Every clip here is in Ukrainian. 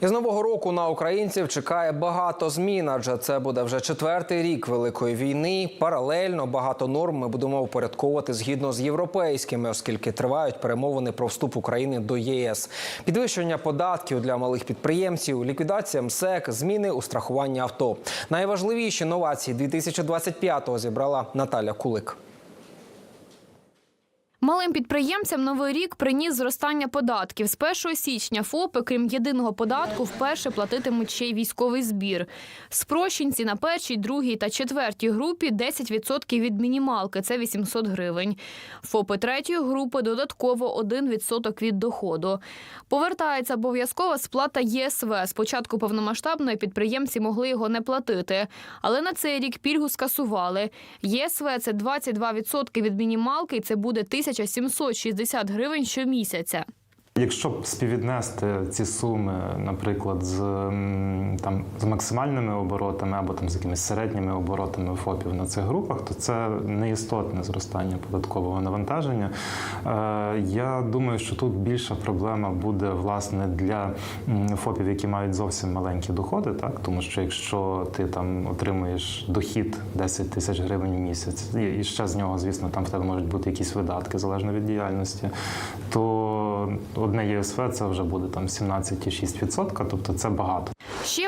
Із нового року на українців чекає багато змін, адже це буде вже четвертий рік великої війни. Паралельно багато норм ми будемо упорядковувати згідно з європейськими, оскільки тривають перемовини про вступ України до ЄС. Підвищення податків для малих підприємців, ліквідація МСЕК, зміни у страхуванні авто. Найважливіші новації 2025-го зібрала Наталя Кулик. Малим підприємцям новий рік приніс зростання податків. З 1 січня ФОПи, крім єдиного податку, вперше платитимуть ще й військовий збір. Спрощенці на першій, другій та четвертій групі 10% від мінімалки – це 800 гривень. ФОПи третьої групи додатково 1% від доходу. Повертається обов'язкова сплата ЄСВ. Спочатку повномасштабної підприємці могли його не платити. Але на цей рік пільгу скасували. ЄСВ – це 22% від мінімалки, і це буде 1760 гривень щомісяця. Якщо співвіднести ці суми, наприклад, з там з максимальними оборотами або там з якимись середніми оборотами ФОПів на цих групах, то це неістотне зростання податкового навантаження. Е, я думаю, що тут більша проблема буде власне для ФОПів, які мають зовсім маленькі доходи, так тому що якщо ти там отримуєш дохід 10 тисяч гривень в місяць, і ще з нього, звісно, там в тебе можуть бути якісь видатки залежно від діяльності, то одне ЄСВ це вже буде там 17,6%, тобто це багато.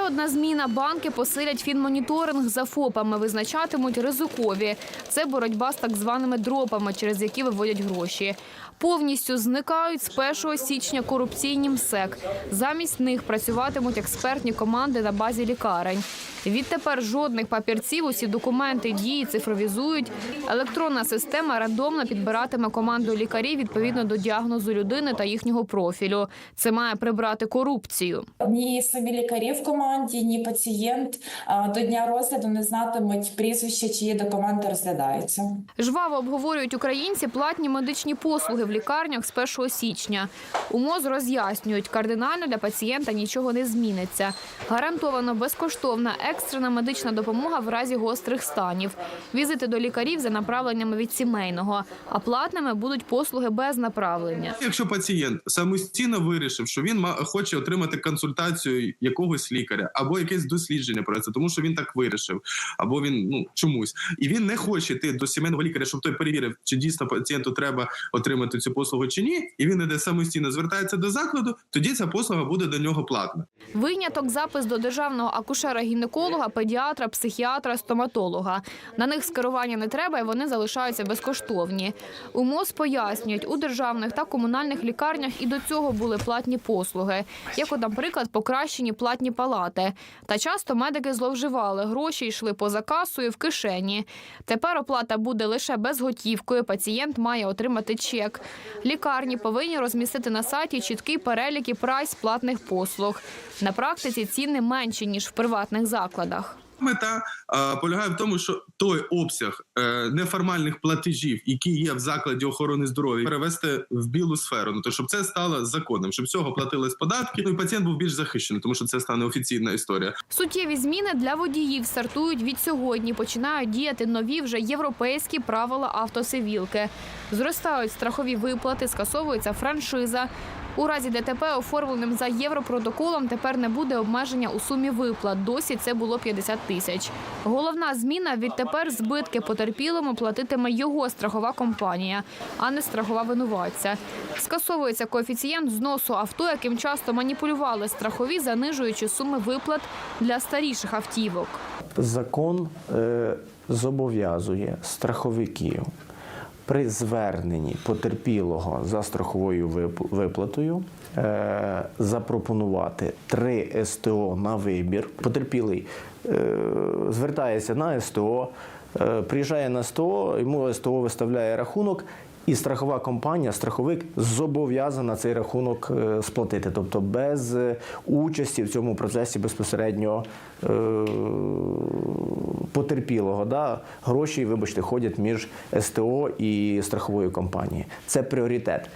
Одна зміна. Банки посилять фінмоніторинг за ФОПами, визначатимуть ризикові. Це боротьба з так званими дропами, через які виводять гроші. Повністю зникають з 1 січня корупційні МСЕК. Замість них працюватимуть експертні команди на базі лікарень. Відтепер жодних папірців, усі документи дії цифровізують. Електронна система рандомно підбиратиме команду лікарів відповідно до діагнозу людини та їхнього профілю. Це має прибрати корупцію. Ні самі лікарі в команді, ні пацієнт до дня розгляду не знатимуть прізвище, чиї документи розглядаються. Жваво обговорюють українці платні медичні послуги в лікарнях з 1 січня. У МОЗ роз'яснюють, кардинально для пацієнта нічого не зміниться. Гарантовано безкоштовна екстрена медична допомога в разі гострих станів. Візити до лікарів за направленнями від сімейного, а платними будуть послуги без направлення. Якщо пацієнт самостійно вирішив, що він ма- хоче отримати консультацію якогось лікаря або якесь дослідження про це, тому що він так вирішив, або він ну чомусь, і він не хоче йти до сімейного лікаря, щоб той перевірив, чи дійсно пацієнту треба отримати цю послугу чи ні, і він іде самостійно звертається до закладу, тоді ця послуга буде до нього платна. Виняток запис до державного акушера-гінеколога, педіатра, психіатра, стоматолога. На них скерування не треба, і вони залишаються безкоштовні. У МОЗ пояснюють, у державних та комунальних лікарнях і до цього були платні послуги, як, от, наприклад, покращені платні палати. Та часто медики зловживали, гроші йшли поза касою в кишені. Тепер оплата буде лише безготівкою. Пацієнт має отримати чек. Лікарні повинні розмістити на сайті чіткий перелік і прайс платних послуг. На практиці ціни менші ніж в приватних закладах. Мета полягає в тому, що той обсяг е, неформальних платежів, які є в закладі охорони здоров'я, перевести в білу сферу. Ну то щоб це стало законом, щоб з цього платились податки. Ну і пацієнт був більш захищений, тому що це стане офіційна історія. Суттєві зміни для водіїв стартують від сьогодні. Починають діяти нові вже європейські правила автосивілки. Зростають страхові виплати, скасовується франшиза. У разі ДТП, оформленим за європротоколом, тепер не буде обмеження у сумі виплат. Досі це було 50 тисяч. Головна зміна відтепер збитки потерпілому платитиме його страхова компанія, а не страхова винуватця. Скасовується коефіцієнт зносу авто, яким часто маніпулювали страхові, занижуючи суми виплат для старіших автівок. Закон е, зобов'язує страховиків при зверненні потерпілого за страховою виплатою е, запропонувати три СТО на вибір. Потерпілий е, звертається на СТО, е, приїжджає на СТО, йому СТО виставляє рахунок. І страхова компанія, страховик зобов'язана цей рахунок е, сплатити, тобто без е, участі в цьому процесі безпосередньо е, потерпілого. Да? Гроші, вибачте, ходять між СТО і страховою компанією. Це пріоритет.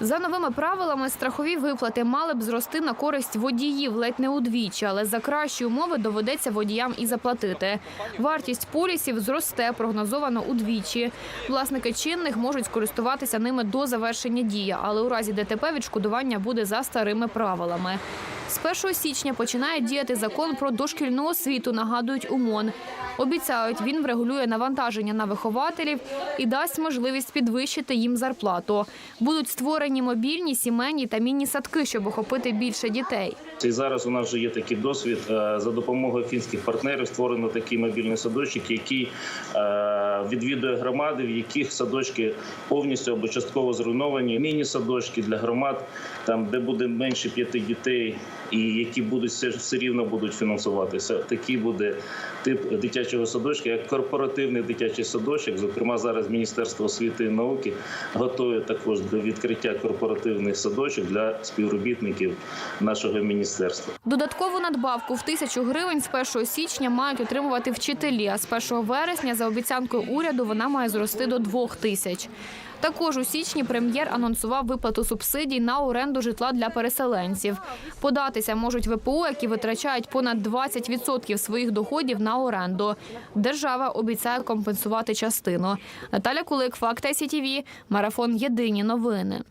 За новими правилами, страхові виплати мали б зрости на користь водіїв ледь не удвічі, але за кращі умови доведеться водіям і заплатити. Вартість полісів зросте прогнозовано удвічі. Власники чинних можуть скористуватися ними до завершення дії, але у разі ДТП відшкодування буде за старими правилами. З 1 січня починає діяти закон про дошкільну освіту, нагадують УМОН. Обіцяють, він врегулює навантаження на вихователів і дасть можливість підвищити їм зарплату. Будуть створені мобільні, сімейні та міні-садки, щоб охопити більше дітей. І зараз у нас вже є такий досвід. Е, За допомогою фінських партнерів створено такий мобільний садочок, який е, відвідує громади, в яких садочки повністю або частково зруйновані. Міні-садочки для громад, там де буде менше п'яти дітей, і які будуть все, все рівно будуть фінансуватися. Такий буде тип дитячого садочка, як корпоративний дитячий садочок. Зокрема, зараз Міністерство освіти і науки готує також до відкриття корпоративних садочок для співробітників нашого міністерства. Додаткову надбавку в тисячу гривень з 1 січня мають отримувати вчителі, а з 1 вересня за обіцянкою уряду вона має зрости до двох тисяч. Також у січні прем'єр анонсував виплату субсидій на оренду житла для переселенців. Податися можуть ВПО, які витрачають понад 20% своїх доходів на оренду. Держава обіцяє компенсувати частину. Наталя Кулик, Факт сітіві, Марафон Єдині новини.